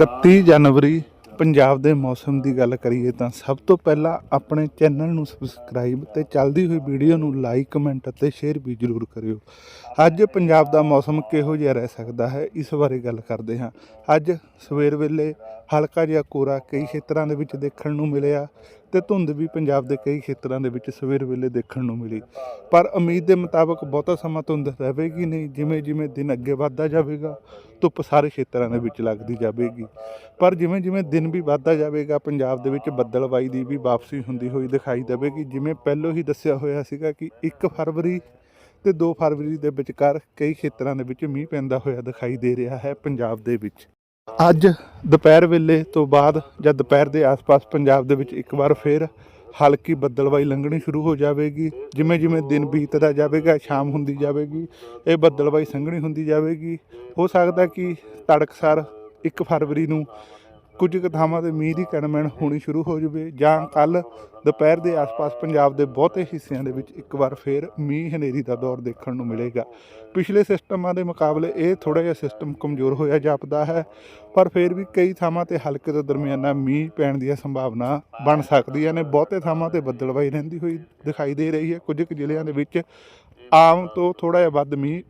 31 ਜਨਵਰੀ ਪੰਜਾਬ ਦੇ ਮੌਸਮ ਦੀ ਗੱਲ ਕਰੀਏ ਤਾਂ ਸਭ ਤੋਂ ਪਹਿਲਾਂ ਆਪਣੇ ਚੈਨਲ ਨੂੰ ਸਬਸਕ੍ਰਾਈਬ ਤੇ ਚੱਲਦੀ ਹੋਈ ਵੀਡੀਓ ਨੂੰ ਲਾਈਕ, ਕਮੈਂਟ ਅਤੇ ਸ਼ੇਅਰ ਵੀ ਜ਼ਰੂਰ ਕਰਿਓ। ਅੱਜ ਪੰਜਾਬ ਦਾ ਮੌਸਮ ਕਿਹੋ ਜਿਹਾ ਰਹਿ ਸਕਦਾ ਹੈ, ਇਸ ਬਾਰੇ ਗੱਲ ਕਰਦੇ ਹਾਂ। ਅੱਜ ਸਵੇਰ ਵੇਲੇ ਹਲਕਾ ਜਿਹਾ ਕੋਰਾ ਕਈ ਖੇਤਰਾਂ ਦੇ ਵਿੱਚ ਦੇਖਣ ਨੂੰ ਮਿਲਿਆ ਤੇ ਧੁੰਦ ਵੀ ਪੰਜਾਬ ਦੇ ਕਈ ਖੇਤਰਾਂ ਦੇ ਵਿੱਚ ਸਵੇਰ ਵੇਲੇ ਦੇਖਣ ਨੂੰ ਮਿਲੀ। ਪਰ ਉਮੀਦ ਦੇ ਮੁਤਾਬਕ ਬਹੁਤਾ ਸਮਾਂ ਧੁੰਦ ਰਹੇਗੀ ਨਹੀਂ ਜਿਵੇਂ ਜਿਵੇਂ ਦਿਨ ਅੱਗੇ ਵੱਧਦਾ ਜਾਵੇਗਾ, ਧੁੱਪ ਸਾਰੇ ਖੇਤਰਾਂ ਦੇ ਵਿੱਚ ਲੱਗਦੀ ਜਾਵੇਗੀ। ਪਰ ਜਿਵੇਂ ਜਿਵੇਂ ਦਿਨ ਵੀ ਵੱਧਦਾ ਜਾਵੇਗਾ, ਪੰਜਾਬ ਦੇ ਵਿੱਚ ਬੱਦਲਬਾਈ ਦੀ ਵੀ ਵਾਪਸੀ ਹੁੰਦੀ ਹੋਈ ਦਿਖਾਈ ਦੇਵੇਗੀ। ਜਿਵੇਂ ਪਹਿਲਾਂ ਹੀ ਦੱਸਿਆ ਹੋਇਆ ਸੀਗਾ ਕਿ 1 ਫਰਵਰੀ ਤੇ 2 ਫਰਵਰੀ ਦੇ ਵਿਚਕਾਰ ਕਈ ਖੇਤਰਾਂ ਦੇ ਵਿੱਚ ਮੀਂਹ ਪੈਂਦਾ ਹੋਇਆ ਦਿਖਾਈ ਦੇ ਰਿਹਾ ਹੈ ਪੰਜਾਬ ਦੇ ਵਿੱਚ। ਅੱਜ ਦੁਪਹਿਰ ਵੇਲੇ ਤੋਂ ਬਾਅਦ ਜਾਂ ਦੁਪਹਿਰ ਦੇ ਆਸ-ਪਾਸ ਪੰਜਾਬ ਦੇ ਵਿੱਚ ਇੱਕ ਵਾਰ ਫੇਰ ਹਲਕੀ ਬੱਦਲਬਾਈ ਲੰਘਣੀ ਸ਼ੁਰੂ ਹੋ ਜਾਵੇਗੀ। ਜਿਵੇਂ ਜਿਵੇਂ ਦਿਨ ਬੀਤਦਾ ਜਾਵੇਗਾ, ਸ਼ਾਮ ਹੁੰਦੀ ਜਾਵੇਗੀ, ਇਹ ਬੱਦਲਬਾਈ ਸੰਘਣੀ ਹੁੰਦੀ ਜਾਵੇਗੀ। ਹੋ ਸਕਦਾ ਕਿ ਤੜਕਸਾਰ 1 ਫਰਵਰੀ ਨੂੰ ਕੁਝ ਕੁ ਥਾਵਾਂ ਤੇ ਮੀਂਹ ਦੀ ਕਣਮਣ ਹੋਣੀ ਸ਼ੁਰੂ ਹੋ ਜਾਵੇ ਜਾਂ ਕੱਲ ਦੁਪਹਿਰ ਦੇ ਆਸ-ਪਾਸ ਪੰਜਾਬ ਦੇ ਬਹੁਤੇ ਹਿੱਸਿਆਂ ਦੇ ਵਿੱਚ ਇੱਕ ਵਾਰ ਫੇਰ ਮੀਂਹ ਹਨੇਰੀ ਦਾ ਦੌਰ ਦੇਖਣ ਨੂੰ ਮਿਲੇਗਾ। ਪਿਛਲੇ ਸਿਸਟਮਾਂ ਦੇ ਮੁਕਾਬਲੇ ਇਹ ਥੋੜਾ ਜਿਹਾ ਸਿਸਟਮ ਕਮਜ਼ੋਰ ਹੋਇਆ ਜਾਪਦਾ ਹੈ, ਪਰ ਫਿਰ ਵੀ ਕਈ ਥਾਵਾਂ ਤੇ ਹਲਕੇ ਤੋਂ ਦਰਮਿਆਨਾ ਮੀਂਹ ਪੈਣ ਦੀਆਂ ਸੰਭਾਵਨਾ ਬਣ ਸਕਦੀਆਂ ਨੇ। ਬਹੁਤੇ ਥਾਵਾਂ ਤੇ ਬੱਦਲਬਾਈ ਰਹਿੰਦੀ ਹੋਈ ਦਿਖਾਈ ਦੇ ਰਹੀ ਹੈ। ਕੁਝ ਕੁ ਜ਼ਿਲ੍ਹਿਆਂ ਦੇ ਵਿੱਚ ਆਮ ਤੋਂ ਥੋੜਾ ਜਿਹਾ ਵੱਧ ਮੀਂਹ